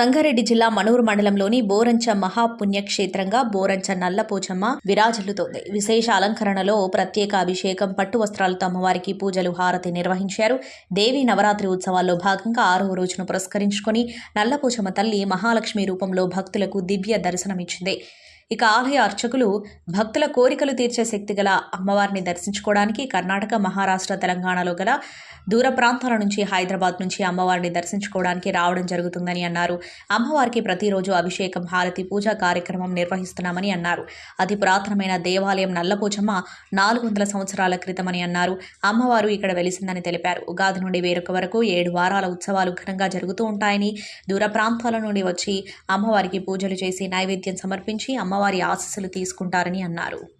సంగారెడ్డి జిల్లా మనూరు మండలంలోని బోరంచ మహాపుణ్యక్షేత్రంగా బోరంచ నల్లపోచమ్మ విరాజిల్లుతోంది. విశేష అలంకరణలో ప్రత్యేక అభిషేకం పట్టు వస్త్రాలతో అమ్మవారికి పూజలు హారతి నిర్వహించారు. దేవి నవరాత్రి ఉత్సవాల్లో భాగంగా ఆరవ రోజును పురస్కరించుకొని నల్లపోచమ్మ తల్లి మహాలక్ష్మి రూపంలో భక్తులకు దివ్య దర్శనమిచ్చింది. ఇక ఆలయ అర్చకులు భక్తుల కోరికలు తీర్చే శక్తి గల అమ్మవారిని దర్శించుకోవడానికి కర్ణాటక మహారాష్ట్ర తెలంగాణలో గల దూర ప్రాంతాల నుంచి హైదరాబాద్ నుంచి అమ్మవారిని దర్శించుకోవడానికి రావడం జరుగుతుందని అన్నారు. అమ్మవారికి ప్రతిరోజు అభిషేకం హారతి పూజ కార్యక్రమం నిర్వహిస్తున్నామని అన్నారు. అతి పురాతనమైన దేవాలయం నల్లపోచమ్మ నాలుగు వందల సంవత్సరాల క్రితమని అన్నారు. అమ్మవారు ఇక్కడ వెలిసిందని తెలిపారు. ఉగాది నుండి వేరొక వరకు ఏడు వారాల ఉత్సవాలు ఘనంగా జరుగుతూ ఉంటాయని దూర ప్రాంతాల నుండి వచ్చి అమ్మవారికి పూజలు చేసి నైవేద్యం సమర్పించి అమ్మవారి ఆశీస్సులు తీసుకుంటారని అన్నారు.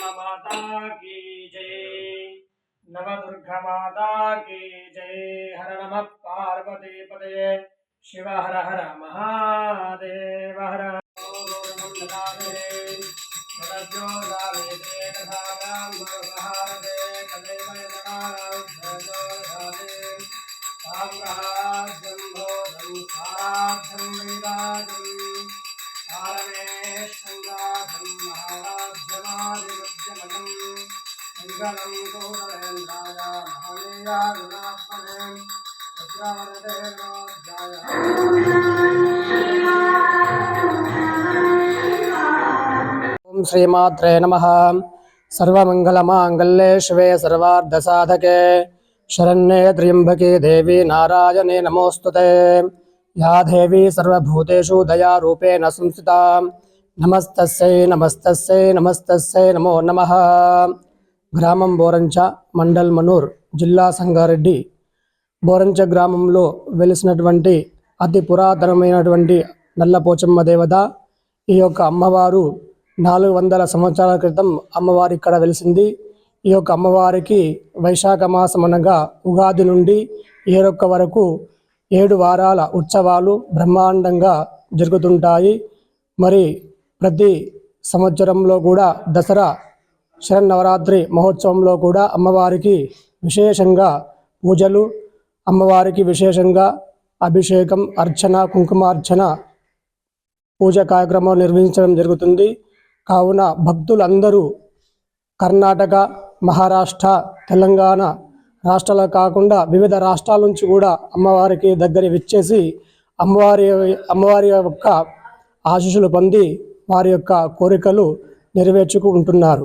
माता की जय नव दुर्गा माता की जय। हर नम पार्वती पदे शिव हर हर महादेव हर ओम श्रीमात्र नम। सर्वंगलमांगल्ये ॐ श्रीमात्रे नमः शरण्ये त्र्यंबके देवी नारायणे नमोस्तुते या देवी सर्वभूतेषु दयारूपेण संस्थिता। नमस्तस्यै नमस्तस्यै नमस्तस्यै, नमो नमः। గ్రామం బోరంచ మండల్ మనూర్ జిల్లా సంగారెడ్డి. బోరంచ గ్రామంలో వెలిసినటువంటి అతి పురాతనమైనటువంటి నల్లపోచమ్మ దేవత ఈ యొక్క అమ్మవారు నాలుగు వందల సంవత్సరాల క్రితం అమ్మవారు ఇక్కడ వెలిసింది. ఈ యొక్క అమ్మవారికి వైశాఖ మాసం అనగా ఉగాది నుండి ఏరొక్క వరకు ఏడు వారాల ఉత్సవాలు బ్రహ్మాండంగా జరుగుతుంటాయి. మరి ప్రతి సంవత్సరంలో కూడా దసరా శరన్నవరాత్రి మహోత్సవంలో కూడా అమ్మవారికి విశేషంగా పూజలు అమ్మవారికి విశేషంగా అభిషేకం అర్చన కుంకుమార్చన పూజ కార్యక్రమం నిర్వహించడం జరుగుతుంది. కావున భక్తులందరూ కర్ణాటక మహారాష్ట్ర తెలంగాణ రాష్ట్రాలు కాకుండా వివిధ రాష్ట్రాల నుంచి కూడా అమ్మవారికి దగ్గర విచ్చేసి అమ్మవారి అమ్మవారి యొక్క ఆశీస్సులు పొంది వారి యొక్క కోరికలు నెరవేర్చుకుంటున్నారు.